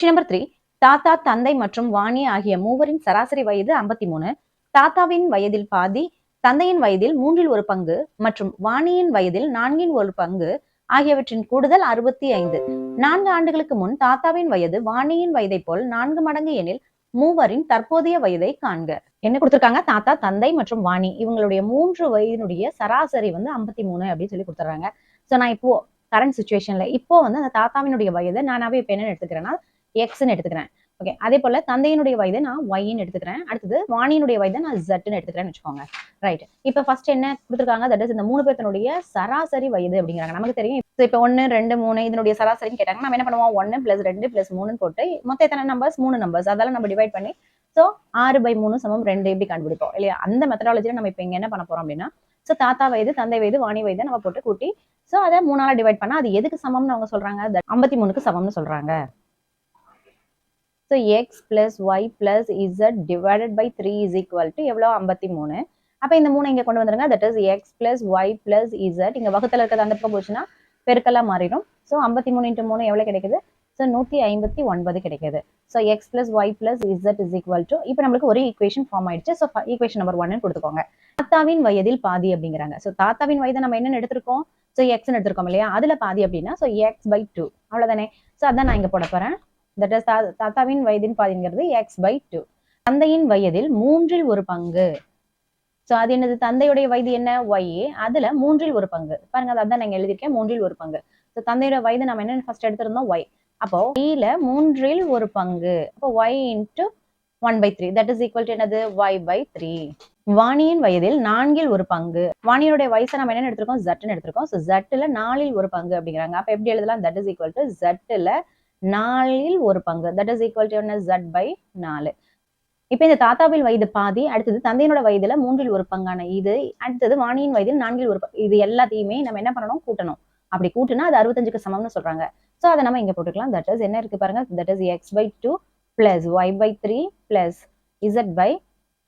Number three தாத்தா தந்தை மற்றும் வாணி ஆகிய மூவரின் சராசரி வயது ஐம்பத்தி மூணு தாத்தாவின் வயதில் பாதி தந்தையின் வயதில் மூன்றில் ஒரு பங்கு மற்றும் வாணியின் வயதில் நான்கின் ஒரு பங்கு ஆகியவற்றின் கூடுதல் அறுபத்தி ஐந்து. நான்கு ஆண்டுகளுக்கு முன் தாத்தாவின் வயது வாணியின் வயதை போல் நான்கு மடங்கு எனில் மூவரின் தற்போதைய வயதை காண்க. என்ன கொடுத்திருக்காங்க? தாத்தா தந்தை மற்றும் வாணி. இவங்களுடைய மூன்று வயதினுடைய சராசரி வந்து ஐம்பத்தி மூணு அப்படின்னு சொல்லி கொடுத்துறாங்க ஸோ நான் இப்போ கரண்ட் சுச்சுவேஷன்ல இப்போ வந்து அந்த தாத்தாவினுடைய வயது நானாவே இப்போ என்ன எடுத்துக்கிறேன்னா எக்ஸ்ன்னு எடுத்துக்கிறேன். ஓகே அதே போல தந்தையினுடைய வயது நான் ஒய்ன்னு எடுத்துக்கிறேன். அடுத்தது வாணியினுடைய வயதை நான் ஜெட்னு எடுத்துக்கிறேன்னு வச்சுக்கோங்க. ரைட் இப்போ ஃபர்ஸ்ட் என்ன கொடுத்துருக்காங்க? தட் இஸ் இந்த மூணு பேர்த்தனுடைய சராசரி வயது அப்படிங்கிறாங்க. நமக்கு தெரியும். இப்போ ஒன்று ரெண்டு மூணு இதனுடைய சராசரின்னு கேட்டாங்க நம்ம என்ன பண்ணுவோம்? ஒன்று பிளஸ் ரெண்டு பிளஸ் மூணுன்னு போட்டு மொத்த எத்தனை நம்பர்ஸ் மூணு நம்பர்ஸ் அதெல்லாம் நம்ம டிவைட் பண்ணி ஸோ ஆறு பை மூணு சமம் ரெண்டு இப்படி கண்டுபிடிப்போம். இல்லையா? அந்த மெத்தடாலஜியில் நம்ம இப்போ இங்க என்ன பண்ண போறோம் அப்படின்னா ஸோ தாத்தா வயது தந்தை வயது வாணி வயது நம்ம போட்டு கூட்டி ஸோ அதை மூணால டிவைட் பண்ணா அது எதுக்கு சமம்னு அவங்க சொல்றாங்க? ஐம்பத்தி மூணுக்கு சமம்னு சொல்றாங்க. So x plus y plus z divided by three is equal to எவ்வளோ? ஐம்பத்தி மூணு. அப்போ இந்த மூணு இங்கே கொண்டு வந்துருங்க. That is x plus y plus z இங்கே வகுத்தில் இருக்கிறது அந்த பக்கம் போச்சுன்னா பெருக்கெல்லாம் மாறிடும். ஸோ ஐம்பத்தி மூணு இன்ட்டு மூணு எவ்வளோ கிடைக்குது? ஸோ நூற்றி ஐம்பத்தி ஒன்பது கிடைக்குது. So x plus y plus z is equal to இப்போ நம்மளுக்கு ஒரு ஈக்குவேஷன் ஃபார்ம் ஆயிடுச்சு. ஸோ ஈக்குவேஷன் நம்பர் ஒன்னு கொடுத்துக்கோங்க. தாத்தாவின் வயதில் பாதி அப்படிங்கிறாங்க. ஸோ தாத்தாவின் வயதை நம்ம என்னென்னு எடுத்திருக்கோம்? ஸோ எக்ஸ்னு எடுத்திருக்கோம் இல்லையா? அதில் பாதி அப்படின்னா ஸோ எக்ஸ் பை டூ அவ்வளோதானே ஸோ அதான் நான் இங்கே போட போகிறேன் தட் இஸ் தாத்தாவின் வயதின் பாதிங்கிறது எக்ஸ் பை டூ தந்தையின் வயதில் மூன்றில் ஒரு பங்கு. ஸோ அது என்னது? தந்தையுடைய வயது என்ன? ஒய் அதுல மூன்றில் ஒரு பங்கு. பாருங்க அதான் நான் எழுதியிருக்கேன். மூன்றில் ஒரு பங்கு. ஸோ தந்தையோட வயது நம்ம என்ன ஃபர்ஸ்ட் எடுத்திருந்தோம் ஒய் அப்போ ஒய்ல மூன்றில் ஒரு பங்கு. அப்போ y into one by three that is equal to என்னது? ஒய் பை த்ரீ வாணியின் வயதில் நான்கில் ஒரு பங்கு. வாணியோட வயசை நம்ம என்ன எடுத்திருக்கோம்? ஜட்டுன்னு எடுத்திருக்கோம். ஸோ ஜட்டுல நாலில் ஒரு பங்கு அப்படிங்கிறாங்க. அப்போ எப்படி எழுதலாம்? தட் இஸ் ஈக்குவல் டு ஜட்டுல நாலில் ஒரு பங்கு. தட் இஸ் ஈக்குவல் டு என்ன ஜட் பை நாலு. இப்போ இந்த தாத்தாவில் வயது பாதி அடுத்தது தந்தையினோட வயதுல மூன்றில் ஒரு பங்கான இது அடுத்தது வாணியின் வயதில் நான்கில் ஒரு பங்கு. இது எல்லாத்தையுமே நம்ம என்ன பண்ணணும்? கூட்டணும். அப்படி கூட்டினா அது அறுபத்தஞ்சுக்கு சமம்னு சொல்றாங்க. ஸோ அதை நம்ம இங்க போட்டுக்கலாம். தட் இஸ் என்ன இருக்கு பாருங்க? That is X by two plus Y by three plus Z by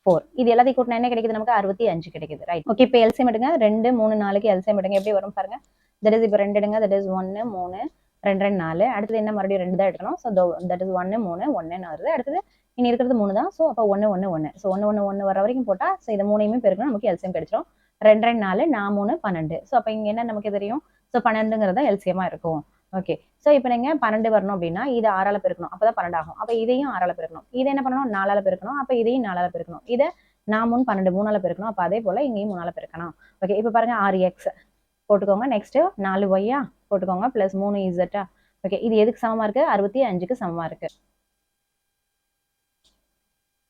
four இது எல்லாத்தையும் கூட்டினா என்ன கிடைக்குது நமக்கு? அறுபத்தி அஞ்சு கிடைக்குது. ரைட் ஓகே இப்போ எல்சியம் எடுங்க. ரெண்டு மூணு நாளைக்கு எல்சியம் எடுங்க. எப்படி வரும் பாருங்க? தட் இஸ் இப்போ ரெண்டு எடுங்க. தட் இஸ் ஒன்று மூணு ரெண்டு ரெண்டு நாலு. அடுத்தது என்ன மறுபடியும் ரெண்டு தான் எடுக்கணும். ஸோ தட் இஸ் ஒன்று மூணு ஒன்றுன்னு வருது அடுத்தது இனி இருக்கிறது மூணு தான். ஸோ அப்போ ஒன்று ஒன்று ஒன்று ஸோ ஒன்று ஒன்று ஒன்று வர வரைக்கும் போட்டால் ஸோ இதை மூணையுமே பெருக்கணும். நமக்கு எல்சியம் கிடைச்சிடும் ரெண்டு ரெண்டு நாலு நான் மூணு பன்னெண்டு. ஸோ அப்போ இங்கே என்ன நமக்கு தெரியும்? ஸோ பன்னெண்டுங்கிறது தான் எல்சியமாக இருக்கும். ஓகே ஸோ இப்போ நீங்கள் பன்னெண்டு வரணும் அப்படின்னா இது ஆறால பெருக்கணும். அப்போ தான் பன்னெண்டு ஆகும் அப்போ இதையும் ஆறால பெருக்கணும். இதை என்ன பண்ணணும்? நாலால பெருக்கணும். அப்போ இதையும் நாலால பெருக்கணும். இதை நான் மூணு பன்னெண்டு மூணால பெருக்கணும். அப்போ அதே போல் இங்கேயும் மூணால பெருக்கணும். ஓகே இப்போ பாருங்கள் ஆறு எக்ஸ் போட்டுக்கோங்க. நெக்ஸ்ட் நாலு ஒய்யா போட்டுக்கோங்க. ப்ளஸ் மூணு இசட்டா ஓகே இது எதுக்கு சமமா இருக்கு? அறுபத்தி அஞ்சுக்கு சமமா இருக்கு.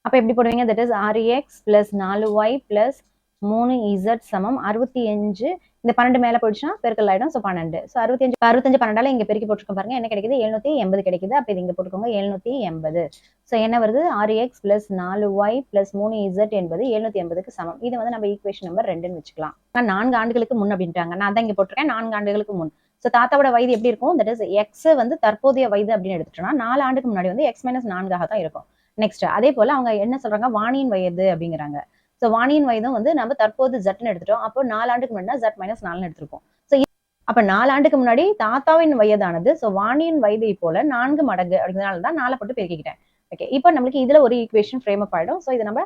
அப்ப எப்படி போடுவீங்க? தட் இஸ் ஆறு எக்ஸ் பிளஸ் நாலு ஒய் ப்ளஸ் மூணு இசட் சமம். அறுபத்தி அஞ்சு இந்த பன்னெண்டு மேல போயிடுச்சுன்னா பெருக்கல் ஆயிடும். ஸோ பன்னெண்டு. ஸோ அறுபத்தஞ்சு அறுபத்தஞ்சு பன்னெண்டால இங்க பெருக்கி போட்டுருக்கோம் பாருங்க. என்ன கிடைக்குது? எழுநூத்தி எண்பது கிடைக்குது. அப்ப இது இங்க போட்டுக்கோங்க. எழுநூத்தி எண்பது. ஸோ என்ன வருது? ஆறு எக்ஸ் பிளஸ் நாலு ஒய் பிளஸ் மூணு இசட் என்பது எழுநூத்தி எண்பதுக்கு சமம். இது வந்து நம்ம ஈக்குவேஷன் நம்பர் ரெண்டுன்னு வச்சுக்கலாம். ஆனா, நான்கு ஆண்டுகளுக்கு முன் அப்படின்ட்டாங்க. நான் தான் இங்க போட்டிருக்கேன். நான்கு ஆண்டுகளுக்கு முன். ஸோ தாத்தாவோட வயது எப்படி இருக்கும்? தட் இஸ் எக்ஸ் வந்து தற்போதைய வயது அப்படின்னு எடுத்துட்டோம்னா நாலு ஆண்டுக்கு முன்னாடி வந்து எக்ஸ் மைனஸ் நான்காக தான் இருக்கும். நெக்ஸ்ட் அதே போல அவங்க என்ன சொல்றாங்க? வாணியின் வயது அப்படிங்கிறாங்க. ஸோ வாணியின் வயதும் வந்து நம்ம தற்போது ஜட்னு எடுத்துட்டோம். அப்போ நாலாண்டுக்கு முன்னாடி ஜட் மைனஸ் நாலுன்னு எடுத்திருக்கோம். ஸோ அப்ப நாலாண்டுக்கு முன்னாடி தாத்தாவின் வயதானது. ஸோ வாணியின் வயதை போல நான்கு மடங்கு அப்படிங்கிறதுனால தான் நாலை போட்டு பெருக்கிக்கிட்டேன். ஓகே இப்போ நம்மளுக்கு இதுல ஒரு ஈக்குவேஷன் ஃப்ரேம் அப் ஆயிடும். ஸோ இதை நம்ம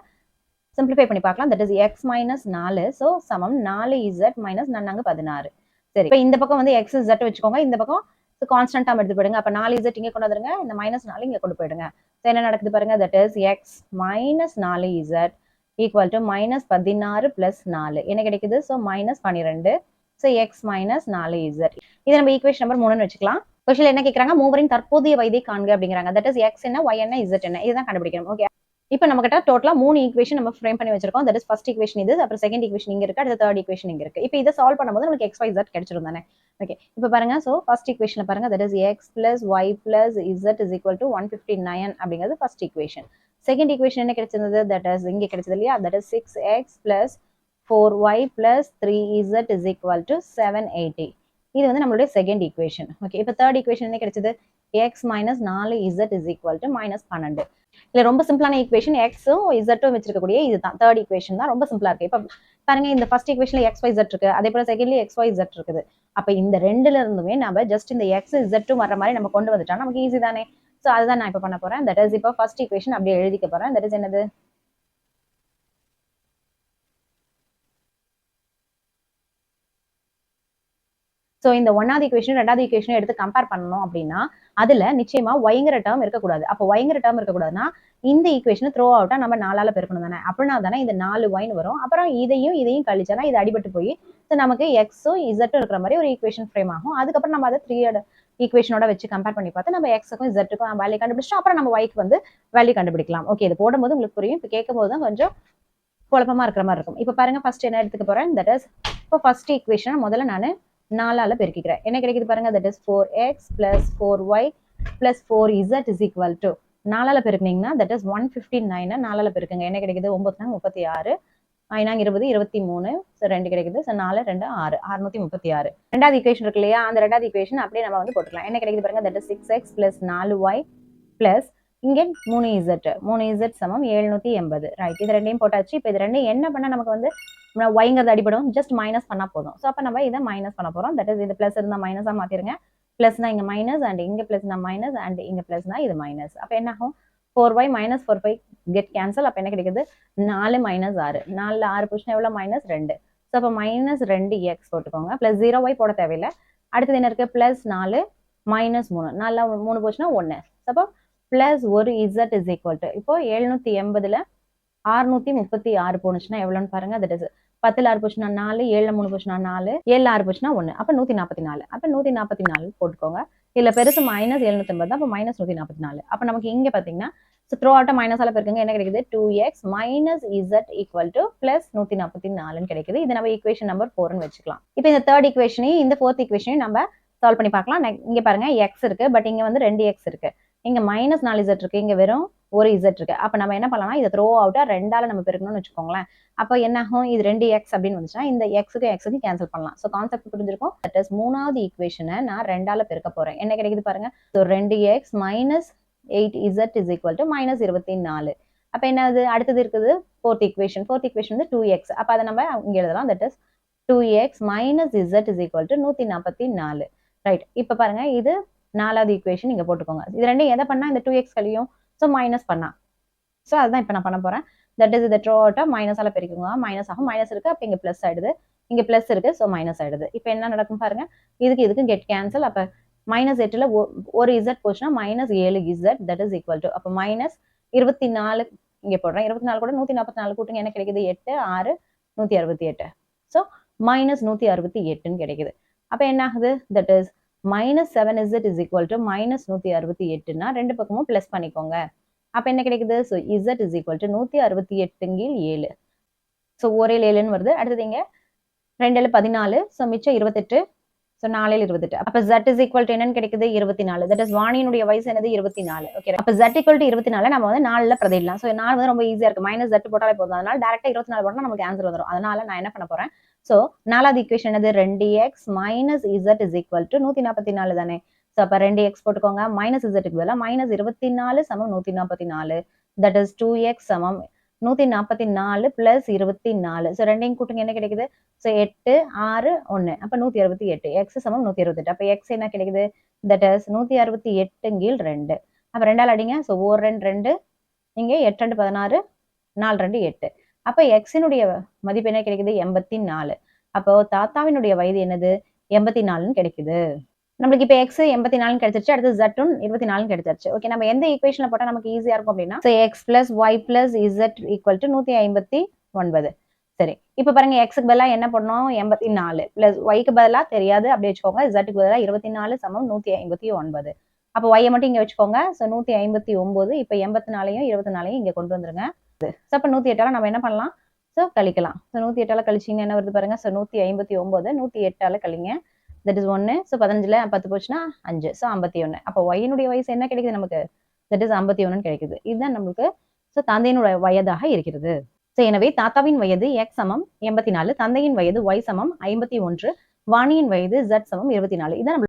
சிம்பிளிஃபை பண்ணி பார்க்கலாம். தட் இஸ் எக்ஸ் மைனஸ் நாலு. ஸோ சமம். நாலு இசட் மைனஸ் நன்னாங்க பதினாறு. சரி இப்போ இந்த பக்கம் வந்து எக்ஸ் இசட் வச்சுக்கோங்க. இந்த பக்கம் கான்ஸ்டன்ட் டேம் எடுத்து போயிடுங்க. அப்போ நாலு இசட் இங்கே கொண்டு வந்துருங்க. இந்த மைனஸ் நாலு இங்கே கொண்டு போயிடுங்க. ஸோ என்ன நடக்குது பாருங்க. தட் இஸ் எக்ஸ் மைனஸ் நாலு இசட் ஈக்குவல் டு மைனஸ் பதினாறு பிளஸ் நாலு. என்ன கிடைக்குது? ஸோ மைனஸ் பன்னிரெண்டு. ஸோ எக்ஸ் மைனஸ் நாலு இசட் இது நம்ம ஈக்குவேஷன் நம்பர் மூணுன்னு வச்சுக்கலாம். கொஸ்டின் என்ன கேட்குறாங்க மூவரின் தற்போதைய வயதை காண்க அப்படிங்கிறாங்க. தட் இஸ் எக்ஸ் என்ன ஒய் என்ன இசட் என்ன. இதுதான் கண்டுபிடிக்கணும். ஓகே இப்போ நம்ம கிட்ட டோட்டலா மூணு ஈக்குவேஷன் நம்ம ஃப்ரேம் பண்ணி வச்சிருக்கோம். தட் இஸ் ஃபர்ஸ்ட் ஈக்குவேஷன் இது அப்புறம் செகண்ட் ஈக்குவேஷன் இங்க இருக்கு அடுத்த தேர்ட் ஈக்குவேஷன் இங்க இருக்கு. இப்போ இதை சால்வ் பண்ணும்போது நமக்கு எக்ஸ் ஒய் இசட் கிடைச்சிரும் தானே? ஓகே இப்போ பாருங்க. ஸோ ஃபர்ஸ்ட் ஈக்குவேஷன் பாருங்க. That is X plus Y plus Z is equal to one fifty nine அப்படிங்கிறது ஃபர்ஸ்ட் ஈக்குவேஷன் செகண்ட் ஈக்குவேஷன் என்ன கிடைச்சிருந்தது? தட் இஸ் இங்க கிடைச்சது இல்லையா? That is six X plus four Y plus three Z is equal to seven eighty இது வந்து நம்மளுடைய second equation okay இப்போ தேர்ட் ஈக்குவேஷன் என்ன கிடைச்சது? எக்ஸ் மைனஸ் நாலு Z is equal to minus பன்னெண்டு. இல்ல ரொம்ப சிம்பிளான ஈக்குவேஷன் எக்ஸும் இசட்டும் வச்சிருக்கக்கூடிய இதுதான். தேர்ட் ஈக்குவேஷன் தான் ரொம்ப சிம்பிளா இருக்கு. இப்போ பாருங்க இந்த ஃபர்ஸ்ட் ஈக்குவேஷன்ல எக்ஸ் ஒய் இசட் இருக்கு. அதே போல செகண்ட்லி எக்ஸ் ஒய் இசட் இருக்குது. அப்ப இந்த ரெண்டுல இருந்துமே நம்ம ஜஸ்ட் இந்த எக்ஸ் இசட்டும் வர மாதிரி நம்ம கொண்டு வந்துட்டா நமக்கு ஈஸி தானே? ஸோ அதுதான் நான் இப்போ பண்ண போறேன். தட் இஸ் இப்போ ஃபர்ஸ்ட் ஈக்குவேஷன் அப்படியே எழுதிக்க போறேன். தட் இஸ் என்னது? ஸோ இந்த ஒன்னாவது இக்குவேஷன் ரெண்டாவது ஈக்குவேஷன் எடுத்து கம்பேர் பண்ணணும் அப்படின்னா அதுல நிச்சயமா ஒயங்கிற டேர்ம் இருக்கக்கூடாது. அப்போ ஒயங்கிற டேர்ம் இருக்கக்கூடாதுன்னா இந்த இக்குவேஷன் த்ரோ அவுட்டா நம்ம நாலால பெருக்கணும் தானே. அப்படின்னா தானே இந்த நாலு ஒயின் வரும். அப்புறம் இதையும் இதையும் கழிச்சா இது அடிபட்டு போய் ஸோ நமக்கு எக்ஸும் இசட்டும் இருக்கிற மாதிரி ஒரு ஈக்குவேஷன் ஃப்ரேம் ஆகும். அதுக்கப்புறம் நம்ம அதை த்ரீ ஈக்குவேஷனோட வச்சு கம்பேர் பண்ணி பார்த்து நம்ம எக்ஸுக்கும் இசட்டுக்கும் வேல்யூ கண்டுபிடிச்சோம் அப்புறம் நம்ம ஒய்க்கு வந்து வேல்யூ கண்டுபிடிக்கலாம். ஓகே இது போடும்போது உங்களுக்கு புரியும். இப்போ கேட்கும் போது தான் கொஞ்சம் குழப்பமா இருக்கிற மாதிரி இருக்கும். இப்போ பாருங்க ஃபர்ஸ்ட் என்ன எடுத்துக்க போறேன்? தட் இஸ் இப்போ ஃபர்ஸ்ட் ஈக்குவேஷனை முதல்ல நான் நாலால பெருக்கிக்கிறேன். என்ன கிடைக்குது பாருங்க? That is four X plus four Y plus four Z is equal to நாலால பெருக்குனீங்கன்னா தட் இஸ் ஒன் ஃபிஃப்டி நைனை நாலால பெருக்குங்க. என்ன கிடைக்குது? ஒன்பது நாங்க முப்பத்தி ஆறு. ஐநாங்க இருபது இருபத்தி மூணு. ஸோ ரெண்டு கிடைக்குது. ஸோ நாலு ரெண்டு ஆறு. அறுநூத்தி முப்பத்தி ஆறு. ரெண்டாவது ஈக்குவேஷன் இருக்கு இல்லையா? அந்த ரெண்டாவது ஈக்குவேஷன் அப்படியே நம்ம வந்து போட்டுக்கலாம். என்ன கிடைக்குது பாருங்க? தட் சிக்ஸ் எக்ஸ் பிளஸ் நாலு ஒய் பிளஸ் இங்கே மூணு இசட் மூணு இசட் சமம் எழுநூத்தி எண்பது. ரைட் இது ரெண்டையும் போட்டாச்சு. இப்போ இது ரெண்டையும் என்ன பண்ணால் நமக்கு வந்து ஒய்ங்கிறது அடிபடும். ஜஸ்ட் மைனஸ் பண்ணா போதும். ஸோ அப்போ நம்ம இதை மைனஸ் பண்ண போறோம். தட் இஸ் இது பிளஸ் இருந்தால் மைனஸாக மாத்திருங்க. பிளஸ்னா இங்க மைனஸ் அண்ட் இங்க பிளஸ்னா மைனஸ் அண்ட் இங்க பிளஸ்னா இது மைனஸ் அப்போ என்ன ஆகும்? Four Y minus four five get cancel அப்போ என்ன கிடைக்குது? நாலு மைனஸ் ஆறு. நாலுல ஆறு பொசிஷன் எவ்வளோ மைனஸ் ரெண்டு. ஸோ அப்போ மைனஸ் ரெண்டு எக்ஸ் போட்டுக்கோங்க. ப்ளஸ் ஜீரோ ஒய் போட தேவையில்லை. அடுத்தது என்ன இருக்கு? ப்ளஸ் நாலு மைனஸ் மூணு. நாலு மூணு போச்சுன்னா ஒன்று அப்போ பிளஸ் ஒரு இசட் இஸ் ஈக்குவல் டு இப்போ எழுநூத்தி எண்பதுல ஆறுநூற்றி முப்பத்தி ஆறு போனுச்சுன்னா எவ்வளோன்னு பாருங்க. தட் இஸ் பத்துல ஆறு போச்சுன்னா நாலு ஏழுல மூணு போச்சுன்னா நாலு ஏழுல ஆறு போச்சுன்னா ஒன்று அப்போ நூத்தி நாற்பத்தி நாலு அப்போ நூத்தி நாற்பத்தி நாலு போட்டுக்கோங்க. இதுல பெருசு மைனஸ் எழுநூத்தி ஐம்பது அப்போ மைனஸ் நூத்தி நாற்பத்தி நாலு அப்போ நமக்கு இங்க பாத்தீங்கன்னா ஸோ த்ரோ மைனஸ் ஆல பெருக்குங்க. என்ன கிடைக்குது? Two X minus Z equal to plus நூத்தி நாற்பத்தி நாலுன்னு கிடைக்குது. இது நம்ம ஈக்குவேஷன் நம்பர் ஃபோர்னு வச்சுக்கலாம். இப்போ இந்த தேர்ட் ஈக்குவேஷனையும் இந்த ஃபோர்த் ஈக்குவேஷனையும் நம்ம சால்வ் பண்ணி பார்க்கலாம். இங்க பாருங்க எக்ஸ் இருக்கு. பட் இங்க வந்து ரெண்டு எக்ஸ் இருக்கு. இங்க மைனஸ் நாலு இசட் இருக்கு இங்கே வெறும் ஒரு இசட் இருக்கு. அப்போ நம்ம என்ன பண்ணலாம்? இதை த்ரோ அவுட்டா ரெண்டால நம்ம பெருக்கணும்னு வச்சுக்கோங்களேன். அப்போ என்ன ஆகும்? இது ரெண்டு எக்ஸ் அப்படின்னு வந்துச்சுன்னா இந்த எக்ஸுக்கு எக்ஸுக்கு கேன்சல் பண்ணலாம். ஸோ கான்செப்ட் புரிஞ்சிருக்கும்? தட் இஸ் மூணாவது ஈக்குவேஷனை நான் ரெண்டால பெருக்க போகிறேன் என்ன கிடைக்குது பாருங்க? ஸோ ரெண்டு X minus eight Z is equal to minus இருபத்தி நாலு. அப்போ என்னது? அடுத்தது இருக்குது ஃபோர்த் ஈக்குவேஷன் ஃபோர்த் ஈக்குவேஷன் வந்து டூ எக்ஸ் அப்போ அதை நம்ம இங்கே எழுதலாம். That is two X minus Z is equal to நூற்றி நாற்பத்தி நாலு. ரைட் இப்போ பாருங்க இது நாலாவது ஈக்குவேஷன் நீங்கள் போட்டுக்கோங்க. இது ரெண்டும் எதை பண்ணா? இந்த டூ எக்ஸ் கழியும். ஸோ மைனஸ் பண்ணா. ஸோ அதுதான் இப்போ நான் பண்ண போறேன். தட் இஸ் இதை ட்ரோ மைனஸால் பெருக்குங்க மைனஸ் ஆகும். மைனஸ் இருக்கு. அப்போ இங்கே ப்ளஸ் ஆயிடுது. இங்கே ப்ளஸ் இருக்கு. ஸோ மைனஸ் ஆயிடுது. இப்போ என்ன நடக்கும் பாருங்க. இதுக்கு இதுக்கு கெட் கேன்சல் அப்போ மைனஸ் எட்டில் ஒரு இசட் போச்சுன்னா மைனஸ் ஏழு Z that is equal to அப்போ மைனஸ் இருபத்தி நாலு இங்கே போடுறேன். இருபத்தி நாலு கூட நூற்றி நாற்பத்தி நாலு கூட்டுங்க. என்ன கிடைக்குது? எட்டு ஆறு நூற்றி அறுபத்தி எட்டு. ஸோ மைனஸ் நூற்றி அறுபத்தி எட்டுன்னு கிடைக்குது. அப்போ என்ன ஆகுது? That is minus seven Z is equal to minus நூற்றி அறுபத்தி எட்டுனா ரெண்டு பக்கமும் ப்ளஸ் பண்ணிக்கோங்க. அப்போ என்ன கிடைக்குது? So Z is equal to நூற்றி அறுபத்தி எட்டுங்கில் ஏழு. ஸோ ஒரே ஏழுன்னு வருது. அடுத்தது இங்கே ரெண்டுல பதினாலு. ஸோ மிச்சம் இருபத்தெட்டு. ஸோ நாலில் இருபத்தெட்டு. அப்போ ஜட் இஸ் ஈக்குவல் டு என்னன்னு கிடைக்குது? இருபத்தி நாலு தட் இஸ் வாணியினுடைய வயசு என்னது? இருபத்தி நாலு ஓகே அப்போ ஜட் ஈக்குவல் டு இருபத்தி நாலு நம்ம வந்து நாலில் பிரதிடலாம் ஸோ நாலு வந்து ரொம்ப ஈஸியாக இருக்கு. மைனஸ் ஜட் போட்டாலே போதும். அதனால டேரக்டா இருபத்தி நாலு போட்டால் நமக்கு ஆன்சர் வந்துடும் அதனால நான் என்ன பண்ண போறேன்? ஸோ நாலாவது ஈக்குவேஷன் என்னது? ரெண்டு X minus Z is equal to நூற்றி நாற்பத்தி நாலு தானே. ஸோ அப்போ ரெண்டு எக்ஸ் போட்டுக்கோங்க. மைனஸ் இசட்டுக்கு பதிலாக மைனஸ் இருபத்தி நாலு சமம் நூற்றி நாற்பத்தி நாலு தட் இஸ் டூ எக்ஸ் சமம் நூற்றி நாற்பத்தி நாலு பிளஸ் இருபத்தி நாலு ஸோ ரெண்டையும் கூட்டுங்க. என்ன கிடைக்குது? ஸோ எட்டு ஆறு ஒன்று அப்போ நூற்றி அறுபத்தி எட்டு. எக்ஸ் சமம் நூற்றி அறுபத்தெட்டு அப்போ எக்ஸ் என்ன கிடைக்குது? தட் இஸ் நூற்றி அறுபத்தி எட்டுங்கில் ரெண்டு. அப்போ ரெண்டால் அடிங்க. ஸோ ஓர் ரெண்டு ரெண்டு. இங்கே எட்டு ரெண்டு பதினாறு நாலு ரெண்டு எட்டு. அப்போ எக்ஸினுடைய மதிப்பு என்ன கிடைக்குது? எண்பத்தி நாலு. அப்போ தாத்தாவினுடைய வயது என்னது? எண்பத்தி நாலுன்னு கிடைக்குது. நம்மளுக்கு இப்போ எக்ஸ் எண்பத்தி நாலு கிடைச்சிருச்சு அடுத்து ஜட்டும் இருபத்தி நாலு கிடைச்சிருச்சு. ஓகே நம்ம எந்த ஈக்குவேஷன்ல போட்டால் நமக்கு ஈஸியா இருக்கும் அப்படின்னா X plus Y plus Z equal to நூற்றி ஐம்பத்தி ஒன்பது. சரி இப்போ பாருங்க எக்ஸுக்கு பதிலாக என்ன பண்ணோம் எண்பத்தி நாலு. பிளஸ் ஒய்க்கு பதிலாக தெரியாது அப்படி வச்சுக்கோங்க. இசட்டுக்கு பதிலாக இருபத்தி நாலு சமம் நூற்றி ஐம்பத்தி ஒன்பது. அப்போ ஒய்யை மட்டும் இங்கே வச்சுக்கோங்க. ஸோ நூற்றி ஐம்பத்தி ஒன்பது இப்போ எண்பத்தி நாலையும் இருபத்தி நாலையும் இங்கே கொண்டு வந்துருங்க. ஸோ அப்போ நூற்றி எட்டால நம்ம என்ன பண்ணலாம்? ஸோ கழிக்கலாம். ஸோ நூற்றி எட்டால் கழிச்சிங்கன்னா என்ன வருது பாருங்க? ஸோ நூற்றி ஐம்பத்தி ஒன்பது நூற்றி எட்டால் கழிங்க. தட் இஸ் ஒன்று ஸோ பதினஞ்சில் பத்து போச்சுன்னா அஞ்சு. ஸோ ஐம்பத்தி ஒன்று அப்போ ஒயினுடைய வயசு என்ன கிடைக்குது நமக்கு? தட் இஸ் ஐம்பத்தி ஒன்றுன்னு கிடைக்குது. இதுதான் நம்மளுக்கு ஸோ தந்தையினுடைய வயதாக இருக்கிறது. ஸோ எனவே தாத்தாவின் வயது எக்ஸ் சமம் எண்பத்தி நாலு. தந்தையின் வயது ஒய் சமம் ஐம்பத்தி ஒன்று. வாணியின் வயது ஜட் சமம் இருபத்தி நாலு. இதான்